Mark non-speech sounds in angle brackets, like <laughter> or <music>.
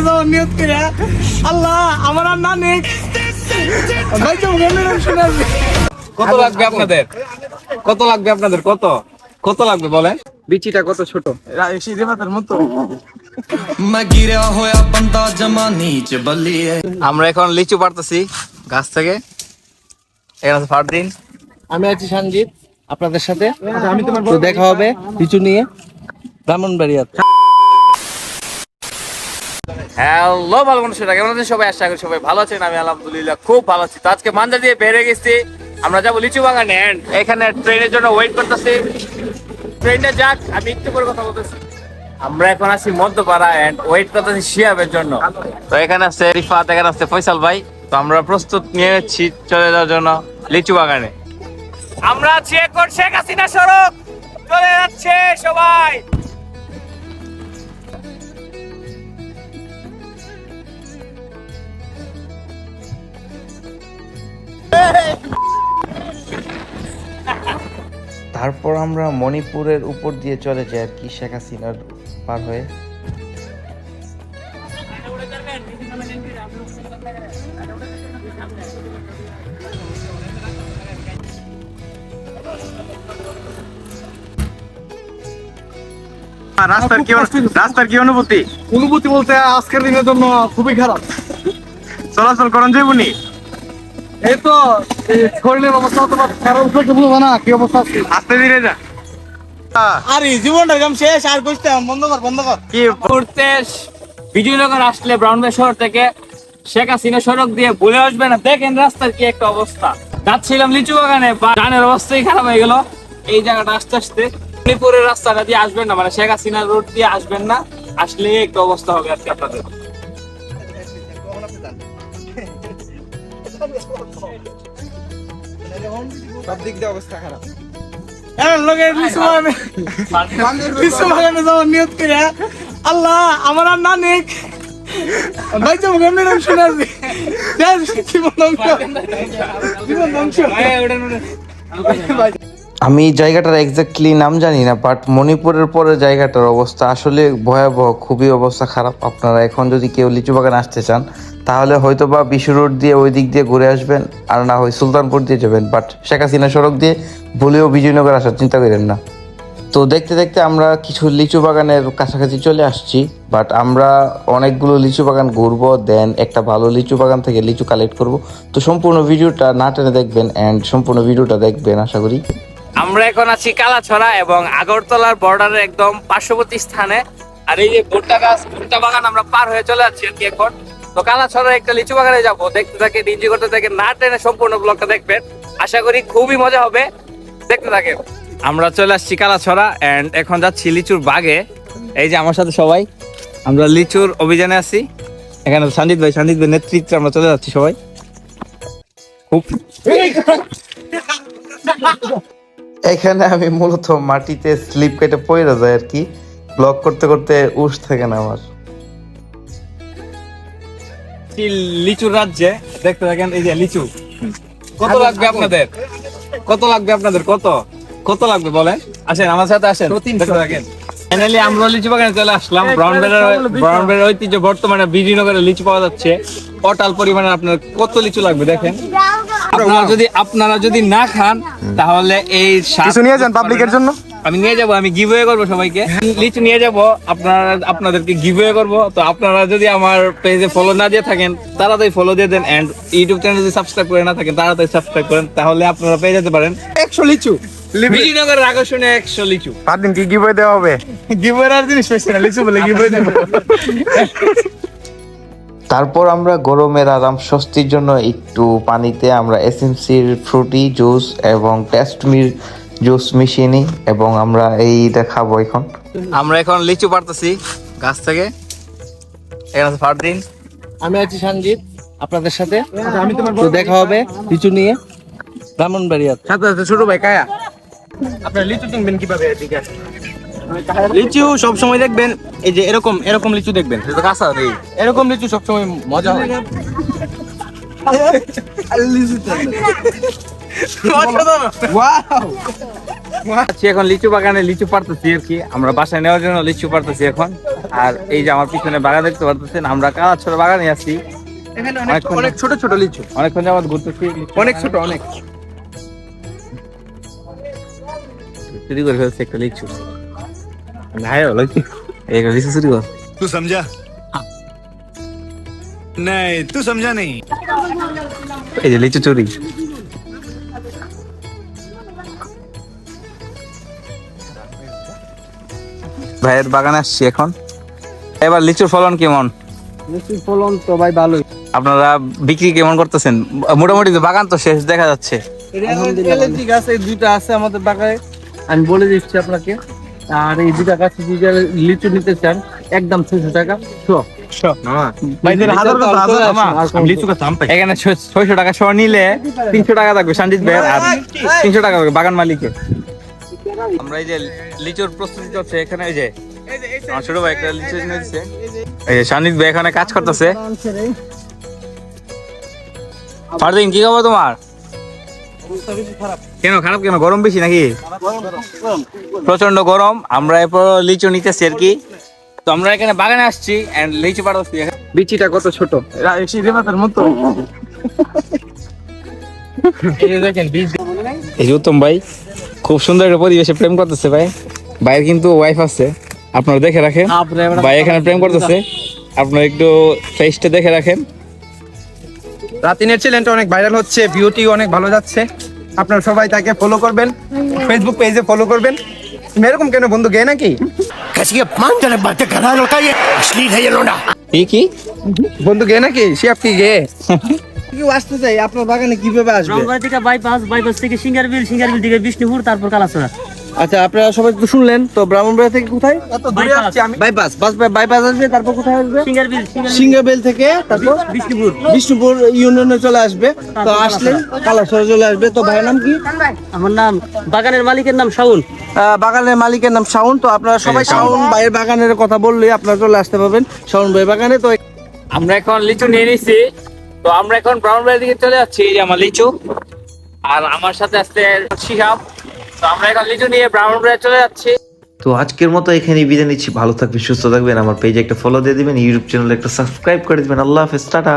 করে যাওয়ার নিয়ত করে। আল্লাহ আমার আর না নেই। কত লাগবে আপনাদের? কত লাগবে আপনাদের? কত? কত লাগবে বলেন? বিচিটা কত ছোট? আমরা এখন লিচু পারতেছি গাছ থেকে। এখানে আছে ফারদিন। আমি আছি সঞ্জিত আপনাদের সাথে। আচ্ছা, আমি তোমার দেখা হবে লিচু নিয়ে ব্রাহ্মণবাড়িয়াতে। হ্যালো, ভালো মানুষরা, কেমন আছেন সবাই? আশা করি সবাই ভালো আছেন, আমি আলহামদুলিল্লাহ খুব ভালো আছি। তো আজকে মাঞ্জা দিয়ে বেড়ে গেছি। আমরা যাব লিচু বাগানে এখানে ট্রেনের জন্য ওয়েট করতেছি। ট্রেনটা যাক, আমি একটু করে কথা বলতেছি। আমরা এখন আছি মধ্যপাড়া এন্ড ওয়েট করতেছি শিয়াবের জন্য। তো এখানে আছে রিফাত, এখানে আছে ফয়সাল ভাই। তো আমরা প্রস্তুত নিয়ে যাচ্ছি চলে যাওয়ার জন্য লিচু বাগানে আমরা আছি এখন শেখ হাসিনা সড়ক। চলে যাচ্ছে সবাই। তারপর আমরা মণিপুরের উপর দিয়ে চলে যাই আর কি শেখ হাসিনার পার হয়ে। রাস্তার কি রাস্তার কি অনুভূতি? অনুভূতি বলতে আজকের দিনের জন্য খুবই খারাপ। চলাচল করেন যাইবনি এই তো শরীরের অবস্থা তোমার খারাপ থেকে বুঝব না কি অবস্থা আছে? আস্তে ধীরে যা। আরে জীবনটা একদম শেষ আর কইতাম বন্ধ কর বন্ধ কর। কি ঘুরতে বিজয়নগর আসলে ব্রাউনবাই শহর থেকে শেখ হাসিনা সড়ক দিয়ে বলে আসবে না। দেখেন রাস্তার কি একটা অবস্থা। যাচ্ছিলাম লিচু বাগানে ডানের অবস্থাই খারাপ হয়ে গেল। এই জায়গাটা আস্তে আস্তে মণিপুরের রাস্তাটা দিয়ে আসবেন না মানে শেখ হাসিনা রোড দিয়ে আসবেন না। আসলে একটু অবস্থা হবে আজকে আপনাদের। <laughs> হ্যাঁ দিক দিয়ে অবস্থা খারাপ আল্লাহ আমার আর না নেই ভাই। তো গানের শুনে আসবে জীবন ধ্বংস জীবন ধ্বংস আমি জায়গাটার এক্স্যাক্টলি নাম জানি না বাট মণিপুরের পরে জায়গাটার অবস্থা আসলে ভয়াবহ, খুবই অবস্থা খারাপ। আপনারা এখন যদি কেউ লিচু বাগান আসতে চান, তাহলে হয়তো বা বিশ্ব রোড দিয়ে ওই দিক দিয়ে ঘুরে আসবেন, আর না হয় সুলতানপুর দিয়ে যাবেন। বাট শেখ হাসিনা সড়ক দিয়ে ভুলেও বিজয়নগর আসার চিন্তা করেন না। তো দেখতে দেখতে আমরা কিছু লিচু বাগানের কাছাকাছি চলে আসছি বাট আমরা অনেকগুলো লিচু বাগান ঘুরবো দেন একটা ভালো লিচু বাগান থেকে লিচু কালেক্ট করব। তো সম্পূর্ণ ভিডিওটা না টেনে দেখবেন অ্যান্ড সম্পূর্ণ ভিডিওটা দেখবেন, আশা করি। আমরা এখন আছি কালাছড়া এবং আগরতলার বর্ডারের একদম পার্শ্ববর্তী স্থানে। আর এই যে ভুট্টা গাছ, ভুট্টা বাগান আমরা পার হয়ে চলে যাচ্ছি আর কি এখন। তো কালাছড়ার একটা লিচু বাগানে যাব। দেখতে থাকে এনজয় করতে থাকে, না টেনে সম্পূর্ণ ব্লগটা দেখবেন। আশা করি খুবই মজা হবে। দেখতে থাকেন। আমরা চলে আসছি কালাছড়া এন্ড এখন যাচ্ছি লিচুর বাগে। এই যে আমার সাথে সবাই। আমরা লিচুর অভিযানে আছি। এখানে সঞ্জিত ভাই সঞ্জিত ভাই নেতৃত্বে আমরা চলে যাচ্ছি সবাই। খুব এখানে আমি মূলত মাটিতে স্লিপ কেটে পড়ে যায় আর কি। ব্লক করতে করতে উস থাকে না আমার। লিচুর রাজ্যে দেখতে থাকেন এই যে লিচু। কত লাগবে আপনাদের? কত লাগবে আপনাদের? কত? কত লাগবে বলেন? আসেন আমার সাথে আসেন। দেখতে থাকেন। ফাইনালি আমরা লিচু বাগানে চলে আসলাম। ব্রাউন বেড়ের ব্রাউন বেড়ের ঐতিহ্য বর্তমানে বিজয়নগরে লিচু পাওয়া যাচ্ছে। অটাল পরিমাণে আপনার কত লিচু লাগবে দেখেন? আপনারা যদি আপনারা যদি না খান তাহলে এই কিছু নিয়ে যান পাবলিকের জন্য? আমি নিয়ে যাব আমি গিভওয়ে করব সবাইকে। লিচু নিয়ে যাব আপনারা আপনাদেরকে গিভওয়ে করব। তো আপনারা যদি আমার পেজে ফলো না দিয়ে থাকেন তাড়াতাড়ি ফলো দিয়ে দেন এন্ড ইউটিউব চ্যানেল যদি সাবস্ক্রাইব করে না থাকেন তাড়াতাড়ি সাবস্ক্রাইব করেন তাহলে আপনারা পেয়ে যেতে পারেন। একশো লিচু। বিজয়নগরের আকর্ষণে একশো লিচু। দিন কি গিভওয়ে দেওয়া হবে? গিভওয়ে আর জিনিস পেয়েছে না লিচু বলে গিভওয়ে দেবো। তারপর আমরা গরমের আরাম স্বস্তির জন্য একটু পানিতে আমরা এসএমসির ফ্রুটি জুস এবং টেস্টমির জুস মিশিয়ে নিই এবং আমরা এইটা খাব এখন। আমরা এখন লিচু পারতেছি গাছ থেকে। এখানে আছে ফারদিন। আমি আছি সঞ্জিত আপনাদের সাথে। আমি তোমার তো দেখা হবে কিছু নিয়ে। ব্রাহ্মণবাড়িয়া সাথে সাথে ছোট ভাই কায়া। আপনার লিচু কিনবেন কীভাবে এদিকে? লিচু সব সময় দেখবেন এই যে এরকম এরকম লিচু দেখবেন। কাঁচা রে। এরকম লিচু সব সময় মজা হয়। এখন লিচু বাগানে লিচু পারতেছি আর কি। আমরা বাসায় নেওয়ার জন্য লিচু পারতেছি এখন। আর এই যে আমার পিছনে বাগান দেখতে পারতেছেন আমরা কালাছড় বাগানে আছি? অনেক অনেকক্ষণ- অনেক ছোট ছোট লিচু। অনেকক্ষণ যাবত ঘুরতেছি। অনেক ছোট অনেক। চুরি করে ফেলছে একটা লিচু। ভাই হলো কি এই একটা লিচু চুরি কর तू समझा नहीं तू समझा नहीं এই যে লিচু চুরি ভাইয়ের বাগানে আসছি এখন এবার লিচুর ফলন কেমন লিচুর ফলন তো ভাই ভালোই আপনারা বিক্রি কেমন করতেছেন মোটামুটি তো বাগান তো শেষ দেখা যাচ্ছে এলএনজি গাছ এই দুইটা আছে আমাদের বাগানে আমি বলে দিচ্ছি আপনাকে আর এই দুইটা গাছ যদি লিচু নিতে চান একদম ছয়শো টাকা। শো। এখানে ছয়শো টাকা শো নিলে তিনশো টাকা থাকবে সঞ্জিত ভাই আর তিনশো টাকা থাকবে বাগান মালিকের আমরা এই যে লিচুর প্রস্তুতি চলছে এখানে এই যে আমার ছোট ভাই একটা লিচু দিচ্ছে এই যে সঞ্জিত ভাই এখানে কাজ করতেছে। ফারদিন কি খবর তোমার? কেন খারাপ কেন? গরম বেশি নাকি? প্রচণ্ড গরম। আমরা এরপর লিচু নিতেছি আর কি। তো আমরা এখানে বাগানে আসছি এন্ড লিচু পাড়াচ্ছি। বিচিটা কত ছোট? মতো। এই যে উত্তম ভাই খুব সুন্দর একটা পরিবেশে প্রেম করতেছে ভাই। ভাইয়ের কিন্তু ওয়াইফ আছে। আপনারা দেখে রাখেন। ভাই এখানে প্রেম করতেছে। আপনারা একটু ফেসটা দেখে রাখেন। রাতিনের চ্যানেলটা অনেক ভাইরাল হচ্ছে বিউটি অনেক ভালো যাচ্ছে। আপনার সবাই তাকে ফলো করবেন ফেসবুক পেজে ফলো করবেন। এরকম কেন বন্ধু গে নাকি? কি বন্ধু গে নাকি? সে আপনি গে কি আসতে চাই আপনার বাগানে কীভাবে আসবে? রংবাড়ি থেকে বাইপাস বাইপাস থেকে সিঙ্গারবিল সিঙ্গারবিল থেকে বিষ্ণুপুর তারপর কালাছড়া আচ্ছা আপনারা সবাই তো শুনলেন। তো ব্রাহ্মণবাড়িয়া থেকে কোথায়? এত দূরে আসছি আমি। বাইপাস বাস বাইপাস আসবে তারপর কোথায় আসবে? সিঙ্গারবিল থেকে তারপর? বিষ্ণুপুর। বিষ্ণুপুর ইউনিয়নে চলে আসবে। তো আসলে কালাসরে চলে আসবে। তো ভাইয়ের নাম কি? আমার নাম বাগানের মালিকের নাম শাউন আহ, বাগানের মালিকের নাম শাওন। তো আপনারা সবাই শাওন। ভাইয়ের বাগানের কথা বললে আপনারা চলে আসতে পারবেন শাওন ভাইয়ের বাগানে। তো আমরা এখন লিচু নিয়ে নিছি। তো আমরা এখন ব্রাউন বাড়ির দিকে চলে যাচ্ছি। এই যে আমার লিচু। আর আমার সাথে আসতে শিহাব। তো আজকের মতো এখানে বিদায় নিচ্ছি। ভালো থাকবেন, সুস্থ থাকবেন। আমার পেজে একটা ফলো দিয়ে দিবেন ইউটিউব চ্যানেল একটা সাবস্ক্রাইব করে দিবেন। আল্লাহ হাফেজ, টাটা।